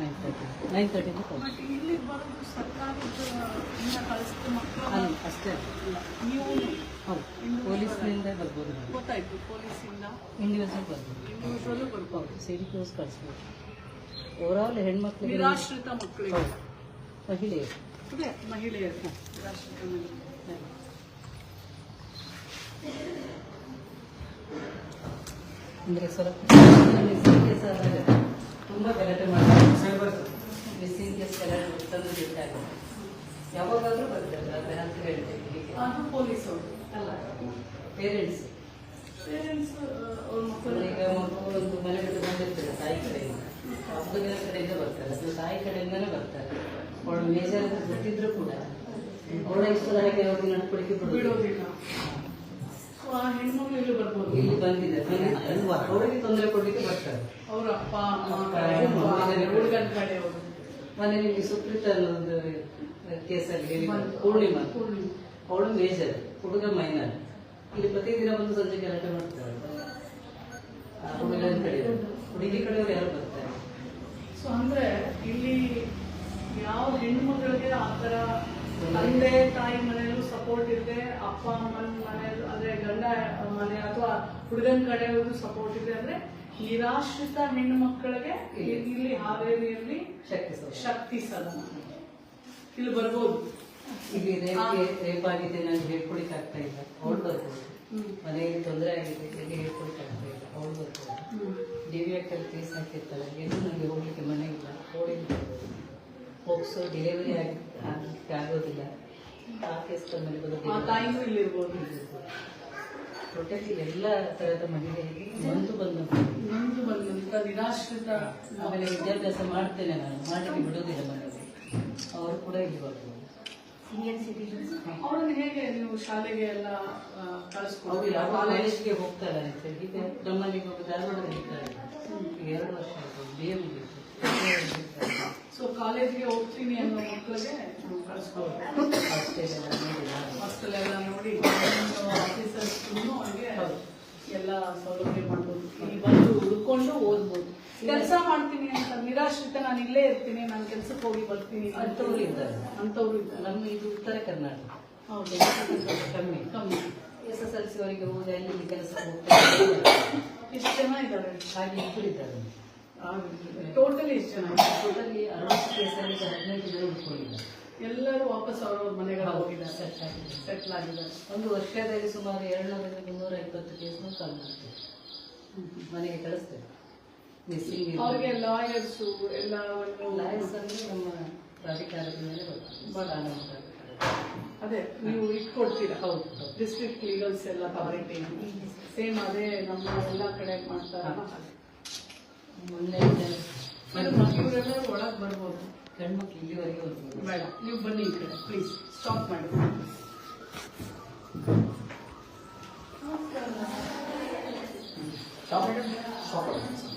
Nine thirty nine but ಇಲ್ಲಿ ಬರೋದು ಇಂದ ಮಕ್ಕಳು ಅಲ್ಲ ಅಷ್ಟೇ. ನೀವು ಹೌದು. ಪೊಲೀಸ್ನಿಂದ ಬರ್ಬೋದು ನಾವು ಗೊತ್ತಾಯ್ತು ಪೊಲೀಸಿಂದ? ಇಂಡಿವಿಜುವಲ್ ಬರ್ಬೋದು. ಬರ್ಬೋದು. ಸೇರಿ ಕ್ಲೋಸ್ ಕಳಿಸ್ಬೋದು. ಓವರಾಲ್ ಹೆಣ್ಮಕ್ಳಿಗೆ ನಿರಾಶ್ರಿತ ಮಕ್ಕಳಿಗೆ. ಮಹಿಳೆಯರು. ಮಹಿಳೆಯರು. ಅಂದ್ರೆ ಮಹಿಳೆಯರು ಅಂದರೆ ಸ್ವಲ್ಪ ತುಂಬ ಗಲಾಟೆ ಮಾಡ್ತಾರೆ. ಮಿಸ್ಸಿಂಗ್ ಕೇಸ್ ಗಲಾಟೆ ತಂದು ಬಿಟ್ಟಾಗ ಯಾವಾಗಾದ್ರೂ ಬರ್ತಾರೆ ಅದು ಅಂತ ಹೇಳ್ತೇವೆ ಅದು ಅವರು ಅಲ್ಲ? ಪೇರೆಂಟ್ಸ್ ಪೇರೆಂಟ್ಸ್ ಅವ್ರ ಮಕ್ಕಳು. ಈಗ ಮಗು ಒಂದು ಮನೆ ಬಿಟ್ಟು ಬಂದಿರ್ತಾರೆ ತಾಯಿ ಕಡೆಯಿಂದ. ಹುಡುಗನ ಕಡೆಯಿಂದ ಬರ್ತಾರೆ ಅದು ತಾಯಿ ಕಡೆಯಿಂದನೇ ಬರ್ತಾರೆ. ಅವಳು ಮೇಜರ್ ಅಂತ ಗೊತ್ತಿದ್ರು ಕೂಡ. ಅವಳ ಇಷ್ಟದ ಹಾಗೆ ಅವ್ರಿಗೆ ನಡ್ಕೊಳಿಕ್ಕೆ ಬಿಡೋದಿಲ್ಲ ಬಿಡೋದಿಲ್ಲ. ಸೊ ಆ ಹೆಣ್ಮಕ್ಳು ಇಲ್ಲಿ ಬರ್ಬೋದು? ಇಲ್ಲಿ ಬಂದಿದೆ. ಅಲ್ವಾ ಅವರಿಗೆ ತೊಂದರೆ ಕೊಡ್ಲಿಕ್ಕೆ ಬರ್ತಾರೆ. ಅವ್ರ ಅಪ್ಪ ಅಮ್ಮ ಮೊನ್ನೆ ನಿಮಗೆ ಸುಪ್ರೀತ ಅನ್ನೋ ಒಂದು ಕೇಸಲ್ಲಿ ಪೂರ್ಣಿಮಾ. ಅವಳು ಮೇಜರ್ ಹುಡುಗ ಮೈನರ್ ಇಲ್ಲಿ ಪ್ರತಿದಿನ ಬಂದು ಸಂಜೆ ಗಲಾಟೆ ಮಾಡ್ತಾರೆ. ಆಮೇಲೆ ಹುಡುಗನ ಕಡೆ. ಹುಡುಗಿ ಕಡೆಯವರು ಯಾರು ಬರ್ತಾರೆ? ಸೊ ಅಂದ್ರೆ ಇಲ್ಲಿ ಯಾವ ಹೆಣ್ಮಗಳಿಗೆ ಆ ಥರ ತಂದೆ ತಾಯಿ ಮನೆಯಲ್ಲೂ ಸಪೋರ್ಟ್ ಇದೆ ಅಪ್ಪ ಅಮ್ಮನ ಮನೆಯಲ್ಲೂ ಅಂದ್ರೆ ಗಂಡ ಮನೆ ಅಥವಾ ಹುಡುಗನ ಕಡೆಯವರು ಸಪೋರ್ಟ್ ಇದೆ ಅಂದ್ರೆ ನಿರಾಶ್ರಿತ ಹೆಣ್ಣು ಮಕ್ಕಳಿಗೆ ಇಲ್ಲಿ. ಹಾವೇರಿಯಲ್ಲಿ ಶಕ್ತಿ ಸದನ ಇಲ್ಲಿ ಬರ್ಬೋದು. ಇಲ್ಲಿ ರೇಪ್ ರೇಪ್ ಆಗಿದೆ ನಾನು ಹೇಳ್ಕೊಳಿಕ್ ಆಗ್ತಾ ಇಲ್ಲ ಅವಳು ಬರ್ಬೋದು. ಮನೆಯಲ್ಲಿ ತೊಂದರೆ ಆಗಿದೆ ಹೇಗೆ ಹೇಳ್ಕೊಳಿಕ್ ಆಗ್ತಾ ಇಲ್ಲ ಅವಳು ಬರ್ಬೋದು hmm. D V actually case ಹಾಕಿರ್ತಾಳೆ. ಎಲ್ಲೂ ನನಗೆ ಹೋಗ್ಲಿಕ್ಕೆ ಮನೆ ಇಲ್ಲ. ಹೋಗಿ ಹೋಗ್ಸೋ ಡೆಲಿವರಿ ಆಗಿ ಆ ತಾಯಿನೂ ಇಲ್ಲಿ ಇರ್ಬೋದು ಪ್ರೊಟೆಕ್ಟ್ ಎಲ್ಲ ಥರದ ಮಹಿಳೆಯರಿಗೆ ಬಂದು ಬಂದು ನೊಂದು ಬಂದಂತ ನಿರಾಶ್ರಿತ ಆಮೇಲೆ ವಿದ್ಯಾಭ್ಯಾಸ ಮಾಡ್ತೇನೆ ನಾನು ಮಾಡಲಿಕ್ಕೆ ಬಿಡೋದಿಲ್ಲ ಮನೆಯಲ್ಲಿ. ಅವರು ಕೂಡ ಇಲ್ಲಿ ಬರ್ಬೋದು ಅವ್ರನ್ನ ಹೇಗೆ ನೀವು ಶಾಲೆಗೆ ಎಲ್ಲ ಕಾಲೇಜ್ಗೆ ಹೋಗ್ತಾರೆ ಅಂತ ಈಗ ನಮ್ಮಲ್ಲಿ ಧಾರವಾಡದಲ್ಲಿ ಇದ್ದಾರೆ. ಈಗ ಎರಡು ವರ್ಷ ಆಯಿತು ಬಿ ಎ ಸೊ ಕಾಲೇಜ್ಗೆ ಹೋಗ್ತೀನಿ ಅನ್ನೋ ಮಕ್ಕಳಿಗೆ ನಾವು ಕಳಿಸ್ಕೊಡ್ಬೇಕು ಹಾಸ್ಟೆಲ್ ಎಲ್ಲ ನೋಡಿಲ್ಲ ಹಾಸ್ಟೆಲ್ ಎಲ್ಲ ನೋಡಿ ಆಫೀಸರ್ಸ್ ಅವ್ರಿಗೆ ಎಲ್ಲ ಸೌಲಭ್ಯ ಮಾಡ್ಬೋದು ಇಲ್ಲಿ ಬಂದು ಹುಡ್ಕೊಂಡು ಓದ್ಬೋದು. ಕೆಲಸ ಮಾಡ್ತೀನಿ ಅಂತ ನಿರಾಶ್ರಿತ ನಾನು ಇಲ್ಲೇ ಇರ್ತೀನಿ ನಾನು ಕೆಲ್ಸಕ್ಕೆ ಹೋಗಿ ಬರ್ತೀನಿ. ಅಂತವ್ರು ಇದ್ದಾರೆ. ಅಂತವ್ರು ಇದ್ದಾರೆ. ನಮ್ಮ ಇದು ಉತ್ತರ ಕರ್ನಾಟಕ. ಹೌದು. ಕಮ್ಮಿ ಕಮ್ಮಿ. ಎಸ್ ಎಸ್ ಎಲ್ ಸಿ ಅವರಿಗೆ ಹೋಗಿ ಅಲ್ಲಿ ಕೆಲಸ ಎಷ್ಟು ಜನ ಇದ್ದಾರೆ? ಹಾಗೆ ಇಬ್ಬರು ಇದ್ದಾರೆ. ಟೋಟಲಿ ಎಷ್ಟು ಜನ? ಟೋಟಲಿ ಅರವತ್ತು ಕೇಸಲ್ಲಿ ಹದಿನೈದು ಜನ ಉಳ್ಕೊಂಡಿದ್ದಾರೆ. ಎಲ್ಲರೂ ವಾಪಸ್ ಅವ್ರವ್ರ ಮನೆಗಳ ಹೋಗಿಲ್ಲ ಹೋಗಿದ್ದಾರೆ. ಸೆಟ್ ಆಗಿದೆ. ಸೆಟ್ಲ್ ಆಗಿದ್ದಾರೆ ಒಂದು ವರ್ಷದಲ್ಲಿ ಸುಮಾರು ಎರಡ್ನೂರರಿಂದ ಮುನ್ನೂರ ಇಪ್ಪತ್ತು ಕೇಸ್ನು ಕಾಲ್ ಮಾಡ್ತೇವೆ. ಮನೆಗೆ ಕಳಿಸ್ತೇವೆ. ಅವ್ರಿಗೆ ಲಾಯರ್ಸು ಎಲ್ಲ ಲಾಯರ್ಸ್ ಅಂದ್ರೆ ನಮ್ಮ ಪ್ರಾಧಿಕಾರದ ಮೇಲೆ ಪ್ರಾಧಿಕಾರ. ಅದೇ ನೀವು ಇಟ್ಕೊಡ್ತೀರಾ ಹೌದು. ಡಿಸ್ಟ್ರಿಕ್ಟ್ ಲೀಗಲ್ಸ್ ಎಲ್ಲ ತರಬೇತಿ ಸೇಮ್ ಅದೇ ನಮ್ಮ ಎಲ್ಲ ಕಡೆ ಮಾಡ್ತಾರೆ ಮೊನ್ನೆ ಇವರೆಲ್ಲರೂ ಒಳಗೆ ಬರ್ಬೋದು ಗಂಡ್ಮಕ್ಳು ಇಲ್ಲಿವರೆಗೆ ಬರ್ಬೋದು ಬೇಡ ನೀವು ಬನ್ನಿ ಈ ಕಡೆ ಪ್ಲೀಸ್ ಸ್ಟಾಪ್ ಮಾಡಿ ಸ್ಟಾಪ್ Stop.